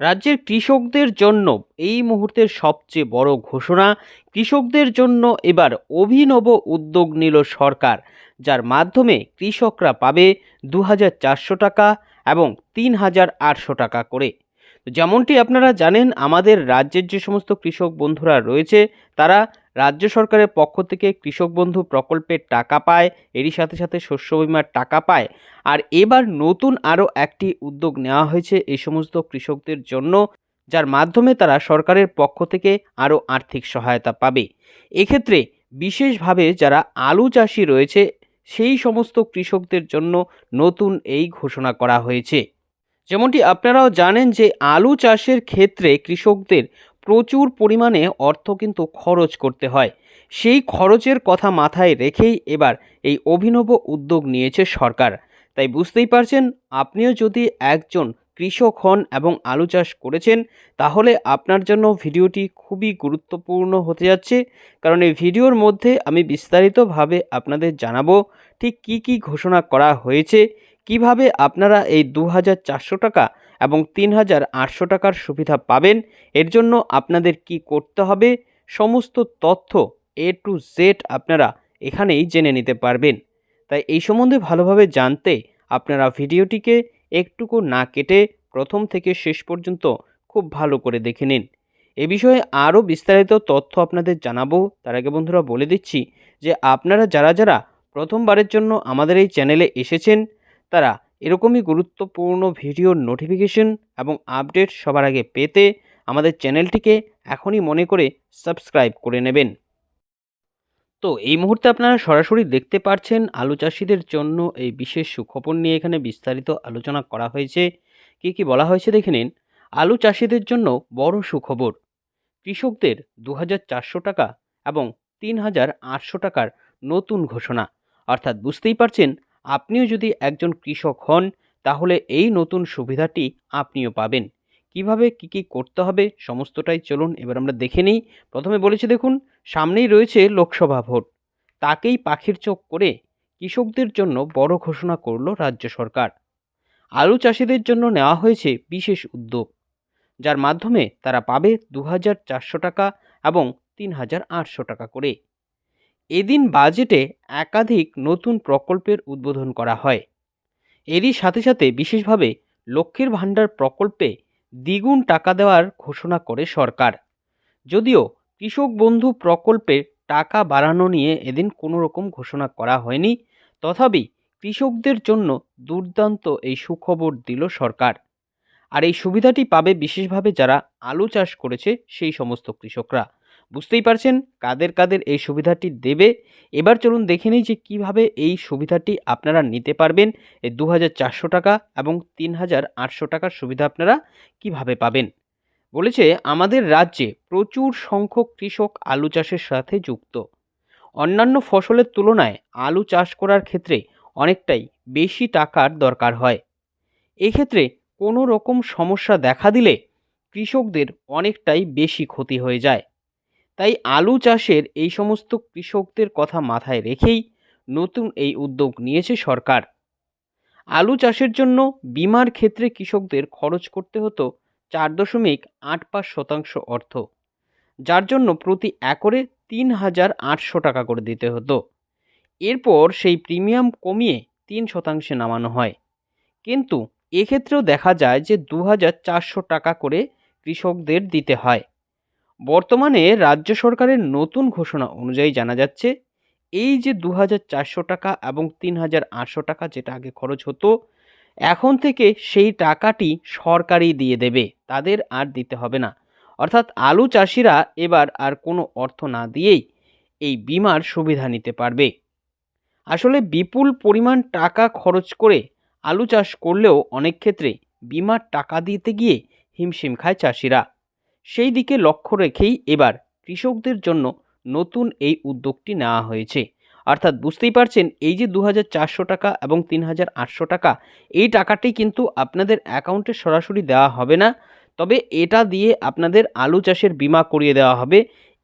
রাজ্যের কৃষকদের জন্য এই মুহূর্তের সবচেয়ে বড় ঘোষণা, কৃষকদের জন্য এবার অভিনব উদ্যোগ নিল সরকার, যার মাধ্যমে কৃষকরা পাবে দু হাজার চারশো টাকা এবং তিন হাজার আটশো টাকা করে। যেমনটি আপনারা জানেন, আমাদের রাজ্যের যে সমস্ত কৃষক বন্ধুরা রয়েছে, তারা রাজ্য সরকারের পক্ষ থেকে কৃষক বন্ধু প্রকল্পের টাকা পায়, এরই সাথে সাথে শস্য বিমার টাকা পায়। আর এবার নতুন আরও একটি উদ্যোগ নেওয়া হয়েছে এই সমস্ত কৃষকদের জন্য, যার মাধ্যমে তারা সরকারের পক্ষ থেকে আরও আর্থিক সহায়তা পাবে। এক্ষেত্রে বিশেষভাবে যারা আলু চাষি রয়েছে, সেই সমস্ত কৃষকদের জন্য নতুন এই ঘোষণা করা হয়েছে। যেমনটি আপনারাও জানেন যে আলু চাষের ক্ষেত্রে কৃষকদের প্রচুর পরিমাণে অর্থ কিন্তু খরচ করতে হয়। সেই খরচের কথা মাথায় রেখেই এবার এই অভিনব উদ্যোগ নিয়েছে সরকার। তাই বুঝতেই পারছেন, আপনিও যদি একজন কৃষক হন এবং আলু চাষ করেছেন, তাহলে আপনার জন্য ভিডিওটি খুবই গুরুত্বপূর্ণ হতে যাচ্ছে। কারণ এই ভিডিওর মধ্যে আমি বিস্তারিতভাবে আপনাদের জানাব, ঠিক কী কী ঘোষণা করা হয়েছে কীভাবে আপনারা এই দু হাজার চারশো টাকা এবং তিন হাজার আটশো টাকার সুবিধা পাবেন? এর জন্য আপনাদের কি করতে হবে? সমস্ত তথ্য এ টু জেড আপনারা এখানেই জেনে নিতে পারবেন। তাই এই সম্বন্ধে ভালোভাবে জানতে আপনারা ভিডিওটিকে একটুকু না কেটে প্রথম থেকে শেষ পর্যন্ত খুব ভালো করে দেখে নিন। এ বিষয়ে আরও বিস্তারিত তথ্য আপনাদের জানাব। তার আগে বন্ধুরা বলে দিচ্ছি যে আপনারা যারা যারা প্রথমবারের জন্য আমাদের এই চ্যানেলে এসেছেন তারা এরকমই গুরুত্বপূর্ণ ভিডিওর নোটিফিকেশন এবং আপডেট সবার আগে পেতে আমাদের চ্যানেলটিকে এখনই মনে করে সাবস্ক্রাইব করে নেবেন। তো এই মুহূর্তে আপনারা সরাসরি দেখতে পাচ্ছেন আলু চাষিদের জন্য এই বিশেষ সুখবর নিয়ে এখানে বিস্তারিত আলোচনা করা হয়েছে। কি কি বলা হয়েছে দেখে নিন। আলু চাষিদের জন্য বড় সুখবর। কৃষকদের দু হাজার চারশো টাকা এবং তিন হাজার আটশো টাকার নতুন ঘোষণা। অর্থাৎ বুঝতেই পারছেন আপনিও যদি একজন কৃষক হন, তাহলে এই নতুন সুবিধাটি আপনিও পাবেন। কীভাবে কি কি করতে হবে সমস্তটাই চলুন এবার আমরা দেখে নিই। প্রথমে বলেছি দেখুন, সামনেই রয়েছে লোকসভা ভোট। তাকেই পাখির চোখ করে কৃষকদের জন্য বড় ঘোষণা করল রাজ্য সরকার। আলু চাষিদের জন্য নেওয়া হয়েছে বিশেষ উদ্যোগ, যার মাধ্যমে তারা পাবে দু হাজার চারশো টাকা এবং তিন হাজার আটশো টাকা করে। এদিন বাজেটে একাধিক নতুন প্রকল্পের উদ্বোধন করা হয়। এরই সাথে সাথে বিশেষভাবে লক্ষ্মীর ভাণ্ডার প্রকল্পে দ্বিগুণ টাকা দেওয়ার ঘোষণা করে সরকার। যদিও কৃষক বন্ধু প্রকল্পে টাকা বাড়ানো নিয়ে এদিন কোনো রকম ঘোষণা করা হয়নি, তথাপি কৃষকদের জন্য দুর্দান্ত এই সুখবর দিল সরকার। আর এই সুবিধাটি পাবে বিশেষভাবে যারা আলু চাষ করেছে সেই সমস্ত কৃষকরা। বুঝতেই পারছেন কাদের কাদের এই সুবিধাটি দেবে। এবার চলুন দেখে নিই যে কীভাবে এই সুবিধাটি আপনারা নিতে পারবেন। এই দু হাজার চারশো টাকা এবং তিন হাজার আটশো টাকার সুবিধা আপনারা কীভাবে পাবেন? বলেছে, আমাদের রাজ্যে প্রচুর সংখ্যক কৃষক আলু চাষের সাথে যুক্ত। অন্যান্য ফসলের তুলনায় আলু চাষ করার ক্ষেত্রে অনেকটাই বেশি টাকার দরকার হয়। এক্ষেত্রে কোনো রকম সমস্যা দেখা দিলে কৃষকদের অনেকটাই বেশি ক্ষতি হয়ে যায়। তাই আলু চাষের এই সমস্ত কৃষকদের কথা মাথায় রেখেই নতুন এই উদ্যোগ নিয়েছে সরকার। আলু চাষের জন্য বিমার ক্ষেত্রে কৃষকদের খরচ করতে হতো চার দশমিক আট পাঁচ শতাংশ অর্থ, যার জন্য প্রতি একরে তিন হাজার আটশো টাকা করে দিতে হতো। এরপর সেই প্রিমিয়াম কমিয়ে তিন শতাংশে নামানো হয়। কিন্তু এক্ষেত্রেও দেখা যায় যে দু হাজার চারশো টাকা করে কৃষকদের দিতে হয়। বর্তমানে রাজ্য সরকারের নতুন ঘোষণা অনুযায়ী জানা যাচ্ছে, এই যে দু হাজার চারশো টাকা এবং তিন হাজার আটশো টাকা যেটা আগে খরচ হতো, এখন থেকে সেই টাকাটি সরকারই দিয়ে দেবে, তাদের আর দিতে হবে না। অর্থাৎ আলু চাষিরা এবার আর কোনো অর্থ না দিয়েই এই বিমার সুবিধা নিতে পারবে। আসলে বিপুল পরিমাণ টাকা খরচ করে আলু চাষ করলেও অনেক ক্ষেত্রে বিমার টাকা দিতে গিয়ে হিমশিম খায় চাষিরা। সেই দিকে লক্ষ্য রেখেই এবার কৃষকদের জন্য নতুন এই উদ্যোগটি নেওয়া হয়েছে। অর্থাৎ বুঝতেই পারছেন, এই যে দু টাকা এবং তিন হাজার আটশো টাকা, এই টাকাটি কিন্তু আপনাদের অ্যাকাউন্টে সরাসরি দেওয়া হবে না। তবে এটা দিয়ে আপনাদের আলু চাষের বিমা করিয়ে দেওয়া হবে।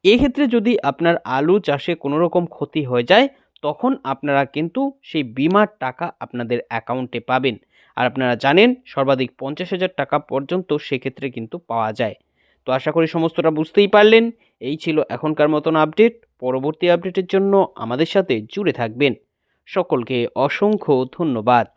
এক্ষেত্রে যদি আপনার আলু চাষে কোনো রকম ক্ষতি হয়ে যায়, তখন আপনারা কিন্তু সেই বিমার টাকা আপনাদের অ্যাকাউন্টে পাবেন। আর আপনারা জানেন, সর্বাধিক পঞ্চাশ হাজার টাকা পর্যন্ত সেক্ষেত্রে কিন্তু পাওয়া যায়। তো আশা করি সমস্তটা বুঝতেই পারলেন। এই ছিল এখনকার মতন আপডেট। পরবর্তী আপডেটের জন্য আমাদের সাথে জুড়ে থাকবেন। সকলকে অসংখ্য ধন্যবাদ।